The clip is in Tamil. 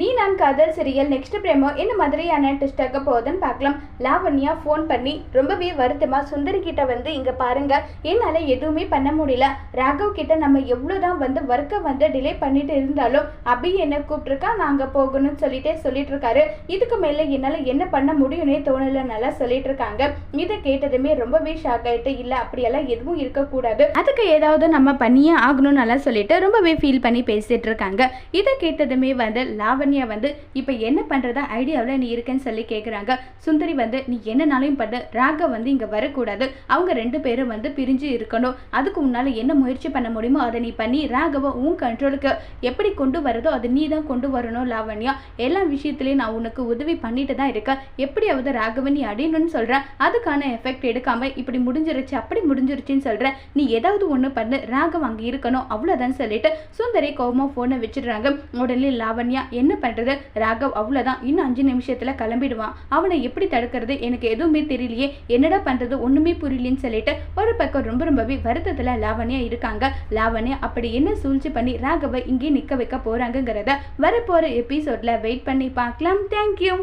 நீ நான் காதல் சிறியல் நெக்ஸ்ட் பிரேமோ என்ன மாதிரியான டெஸ்ட் ஆக போகுதுன்னு பார்க்கலாம். லாவண்யா ஃபோன் பண்ணி ரொம்பவே வருத்தமாக சுந்தரி கிட்ட வந்து இங்கே பாருங்க என்னால் எதுவுமே பண்ண முடியல. ராகவ் கிட்ட நம்ம எவ்வளவுதான் வந்து ஒர்க்கை வந்து டிலே பண்ணிட்டு இருந்தாலும் அபி என்ன கூப்பிட்டுருக்கா அங்கே போகணும்னு சொல்லிட்டே சொல்லிட்டு இருக்காரு இதுக்கு மேலே என்னால் என்ன பண்ண முடியும்னே தோணலைனால நல்லா சொல்லிட்டு இருக்காங்க இதை கேட்டதுமே ரொம்பவே ஷாக் ஆகிட்டு இல்லை அப்படியெல்லாம் எதுவும் இருக்கக்கூடாது. அதுக்கு ஏதாவது நம்ம பண்ணியே ஆகணும்னு சொல்லிட்டு ரொம்பவே ஃபீல் பண்ணி பேசிட்டு இருக்காங்க இதை கேட்டதுமே வந்து லாவண்யா வந்து இப்போ என்ன பண்ணுறதா ஐடியாவில் நீ இருக்கேன்னு சொல்லி கேட்குறாங்க சுந்தரி வந்து நீ என்னனாலையும் பண்ணு. ராகவ் வந்து இங்கே வரக்கூடாது. அவங்க ரெண்டு பேரும் வந்து பிரிஞ்சு இருக்கணும். அதுக்கு முன்னால் என்ன முயற்சி பண்ண முடியுமோ அதை நீ பண்ணி ராகவை உன் கண்ட்ரோலுக்கு எப்படி கொண்டு வரதோ அதை நீ தான் கொண்டு வரணும் லாவண்யா. எல்லா விஷயத்துலையும் நான் உனக்கு உதவி பண்ணிட்டு தான் இருக்கேன். எப்படியாவது ராகவன் நீ அடையணும்னு சொல்கிறேன் அதுக்கான எஃபெக்ட் எடுக்காமல் இப்படி முடிஞ்சிருச்சு அப்படி முடிஞ்சிருச்சுன்னு சொல்கிறேன் நீ ஏதாவது ஒன்று பண்ணு. ராகவ் அங்கே இருக்கணும். அவ்வளோதான் சொல்லிட்டு சுந்தரி கோபமாக ஃபோனை வச்சிடுறாங்க. உடனே லாவண்யா என்ன என்ன பண்ணுறது ராகவ் அவ்வளோதான் இன்னும் அஞ்சு நிமிஷத்தில் கிளம்பிடுவான். அவனை எப்படி தடுக்கிறது? எனக்கு எதுவுமே தெரியலையே. என்னடா பண்ணுறது ஒன்றுமே புரியலன்னு சொல்லிட்டு ஒரு பக்கம் ரொம்ப ரொம்பவே வருத்தத்தில் லாவண்யா இருக்காங்க. லாவண்யா அப்படி என்ன சூழ்ச்சி பண்ணி ராகவை இங்கே நிற்க வைக்க போகிறாங்கங்கிறத வரப்போகிற எபிசோடில் வெயிட் பண்ணி பார்க்கலாம். தேங்க்யூ